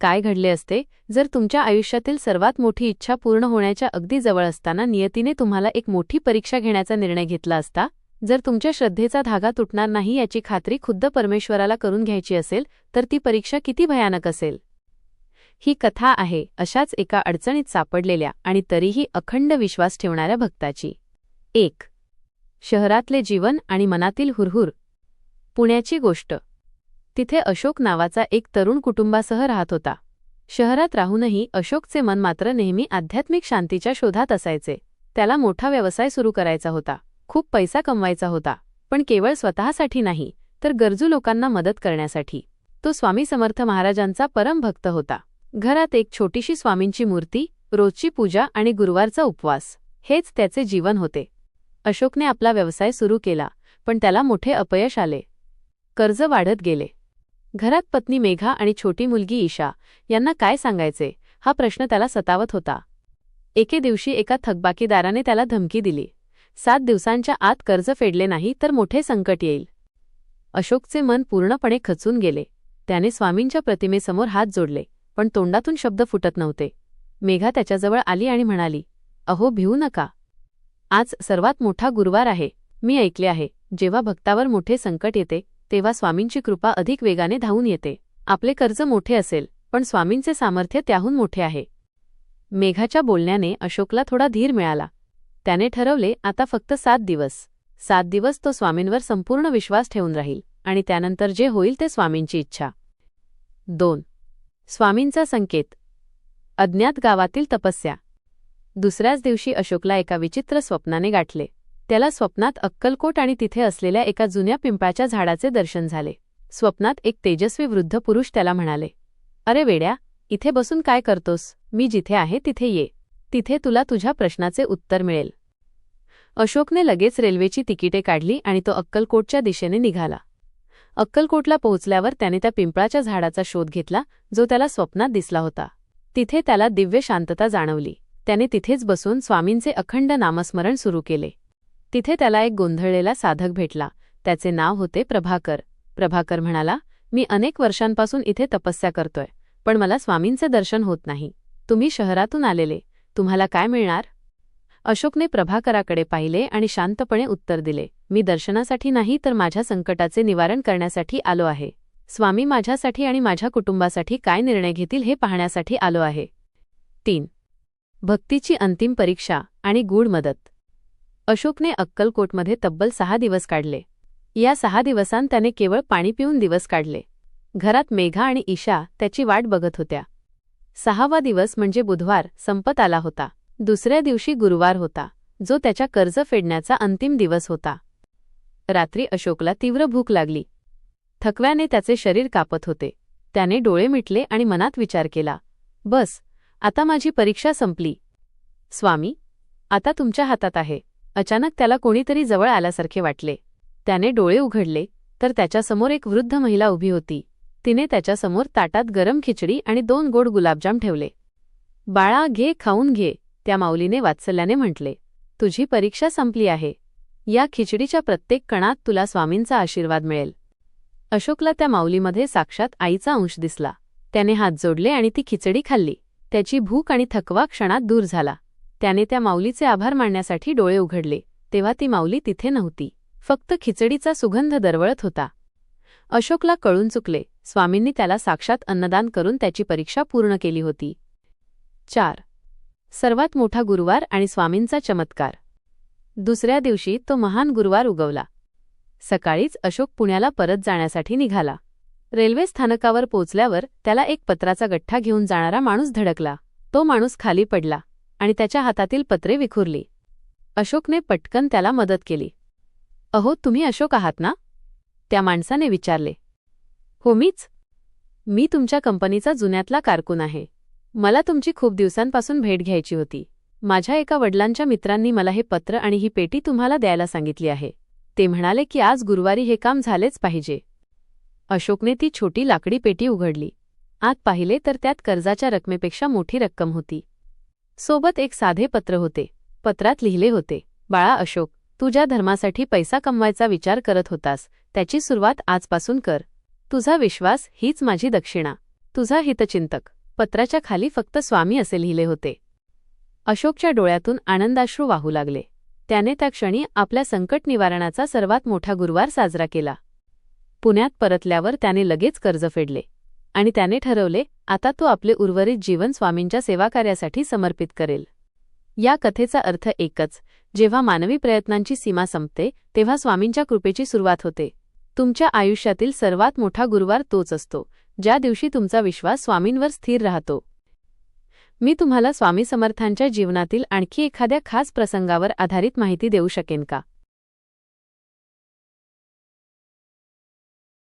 काय घडले असते जर तुमच्या आयुष्यातील सर्वात मोठी इच्छा पूर्ण होण्याच्या अगदी जवळ असताना नियतीने तुम्हाला एक मोठी परीक्षा घेण्याचा निर्णय घेतला असता जर तुमच्या श्रद्धेचा धागा तुटणार नाही याची खात्री खुद्द परमेश्वराला करून घ्यायची असेल तर ती परीक्षा किती भयानक असेल? ही कथा आहे अशाच एका अडचणीत सापडलेल्या आणि तरीही अखंड विश्वास ठेवणाऱ्या भक्ताची. एक. शहरातले जीवन आणि मनातील हुरहुर. पुण्याची गोष्ट. तिथे अशोक नावाचा एक तरुण कुटुंबासह राहत होता. शहरात राहूनही अशोकचे मन मात्र नेहमी आध्यात्मिक शांतीच्या शोधात असायचे. त्याला मोठा व्यवसाय सुरू करायचा होता. खूप पैसा कमवायचा होता. पण केवळ स्वतःसाठी नाही तर गरजू लोकांना मदत करण्यासाठी. तो स्वामी समर्थ महाराजांचा परमभक्त होता. घरात एक छोटीशी स्वामींची मूर्ती रोजची पूजा आणि गुरुवारचा उपवास. हेच त्याचे जीवन होते. अशोकने आपला व्यवसाय सुरू केला पण त्याला मोठे अपयश आले. कर्ज वाढत गेले. घरात पत्नी मेघा आणि छोटी मुलगी ईशा यांना काय सांगायचे? हा प्रश्न त्याला सतावत होता. एके दिवशी एका थकबाकीदाराने त्याला धमकी दिली. सात दिवसांच्या आत कर्ज फेडले नाही तर मोठे संकट येईल. अशोकचे मन पूर्णपणे खचून गेले. त्याने स्वामींच्या प्रतिमेसमोर हात जोडले पण तोंडातून शब्द फुटत नव्हते. मेघा त्याच्याजवळ आली आणि म्हणाली अहो भिवू नका. आज सर्वात मोठा गुरुवार आहे. मी ऐकले आहे जेव्हा भक्तावर मोठे संकट येते तेव्हा स्वामींची कृपा अधिक वेगाने धावून येते. आपले कर्ज मोठे असेल पण स्वामींचे सामर्थ्य त्याहून मोठे आहे. मेघाच्या बोलण्याने अशोकला थोडा धीर मिळाला. त्याने ठरवले आता फक्त सात दिवस. सात दिवस तो स्वामींवर संपूर्ण विश्वास ठेवून राहील आणि त्यानंतर जे होईल ते स्वामींची इच्छा. दोन. स्वामींचा संकेत. अज्ञात गावातील तपस्या. दुसऱ्याच दिवशी अशोकला एका विचित्र स्वप्नाने गाठले. त्याला स्वप्नात अक्कलकोट आणि तिथे असलेल्या एका जुन्या पिंपळाच्या झाडाचे दर्शन झाले. स्वप्नात एक तेजस्वी वृद्ध पुरुष त्याला म्हणाले अरे वेड्या इथे बसून काय करतोस? मी जिथे आहे तिथे ये. तिथे तुला तुझ्या प्रश्नाचे उत्तर मिळेल. अशोकने लगेच रेल्वेची तिकिटे काढली आणि तो अक्कलकोटच्या दिशेने निघाला. अक्कलकोटला पोहोचल्यावर त्याने त्या पिंपळाच्या झाडाचा शोध घेतला जो त्याला स्वप्नात दिसला होता. तिथे त्याला दिव्य शांतता जाणवली. त्याने तिथेच बसून स्वामींचे अखंड नामस्मरण सुरू केले. तिथे त्याला एक गोंधळलेला साधक भेटला. त्याचे नाव होते प्रभाकर. प्रभाकर म्हणाला मी अनेक वर्षांपासून इथे तपस्या करतोय पण मला स्वामींचे दर्शन होत नाही. तुम्ही शहरातून आलेले. तुम्हाला काय मिळणार? अशोकने प्रभाकराकडे पाहिले आणि शांतपणे उत्तर दिले मी दर्शनासाठी नाही तर माझ्या संकटाचे निवारण करण्यासाठी आलो आहे. स्वामी माझ्यासाठी आणि माझ्या कुटुंबासाठी काय निर्णय घेतील हे पाहण्यासाठी आलो आहे. तीन. भक्तीची अंतिम परीक्षा आणि गूढ मदत. अशोकने अक्कलकोटमध्ये तब्बल सहा दिवस काढले. या सहा दिवसांत त्याने केवळ पाणी पिऊन दिवस काढले. घरात मेघा आणि ईशा त्याची वाट बघत होत्या. सहावा दिवस म्हणजे बुधवार संपत आला होता. दुसऱ्या दिवशी गुरुवार होता जो त्याच्या कर्ज फेडण्याचा अंतिम दिवस होता. रात्री अशोकला तीव्र भूक लागली. थकव्याने त्याचे शरीर कापत होते. त्याने डोळे मिटले आणि मनात विचार केला बस आता माझी परीक्षा संपली. स्वामी आता तुमच्या हातात आहे. अचानक त्याला कोणीतरी जवळ आल्यासारखे वाटले. त्याने डोळे उघडले तर त्याच्यासमोर एक वृद्ध महिला उभी होती. तिने त्याच्यासमोर ताटात गरम खिचडी आणि दोन गोड गुलाबजाम ठेवले. बाळा घे खाऊन घे त्या माऊलीने वात्सल्याने म्हटले. तुझी परीक्षा संपली आहे. या खिचडीच्या प्रत्येक कणात तुला स्वामींचा आशीर्वाद मिळेल. अशोकला त्या माऊलीमध्ये साक्षात आईचा अंश दिसला. त्याने हात जोडले आणि ती खिचडी खाल्ली. त्याची भूक आणि थकवा क्षणात दूर झाला. त्याने त्या माऊलीचे आभार मानण्यासाठी डोळे उघडले. तेव्हा ती माऊली तिथे नव्हती. फक्त खिचडीचा सुगंध दरवळत होता. अशोकला कळून चुकले. स्वामींनी त्याला साक्षात अन्नदान करून त्याची परीक्षा पूर्ण केली होती. चार. सर्वात मोठा गुरुवार आणि स्वामींचा चमत्कार. दुसऱ्या दिवशी तो महान गुरुवार उगवला. सकाळीच अशोक पुण्याला परत जाण्यासाठी निघाला. रेल्वे स्थानकावर पोचल्यावर त्याला एक पत्राचा गठ्ठा घेऊन जाणारा माणूस धडकला. तो माणूस खाली पडला. आणि त्याच्या हातातील पत्रे विखुरली. अशोकने पटकन त्याला मदत केली. अहो तुम्ही अशोक आहात ना? त्या माणसाने विचारले. हो मीच. मी तुमच्या कंपनीचा जुन्यातला कारकून आहे. मला तुमची खूप दिवसांपासून भेट घ्यायची होती. माझ्या एका वडिलांच्या मित्रांनी मला हे पत्र आणि ही पेटी तुम्हाला द्यायला सांगितली आहे. ते म्हणाले की आज गुरुवारी हे काम झालेच पाहिजे. अशोकने ती छोटी लाकडी पेटी उघडली. आत पाहिले तर त्यात कर्जाच्या रकमेपेक्षा मोठी रक्कम होती. सोबत एक साधे पत्र होते. पत्रात लिहिले होते बाळा अशोक तुझ्या धर्मासाठी पैसा कमवायचा विचार करत होतास त्याची सुरुवात आजपासून कर. तुझा विश्वास हीच माझी दक्षिणा. तुझा हितचिंतक. पत्राच्या खाली फक्त स्वामी असे लिहिले होते. अशोकच्या डोळ्यातून आनंदाश्रू वाहू लागले. त्याने त्या क्षणी आपल्या संकट निवारणाचा सर्वात मोठा गुरुवार साजरा केला. पुण्यात परतल्यावर त्याने लगेच कर्ज फेडले. आणि त्याने ठरवले आता तो आपले उर्वरित जीवन स्वामींच्या सेवाकार्यासाठी समर्पित करेल. या कथेचा अर्थ एकच जेव्हा मानवी प्रयत्नांची सीमा संपते तेव्हा स्वामींच्या कृपेची सुरुवात होते. तुमच्या आयुष्यातील सर्वात मोठा गुरुवार तोच असतो ज्या दिवशी तुमचा विश्वास स्वामींवर स्थिर राहतो. मी तुम्हाला स्वामी समर्थांच्या जीवनातील आणखी एखाद्या खास प्रसंगावर आधारित माहिती देऊ शकेन का?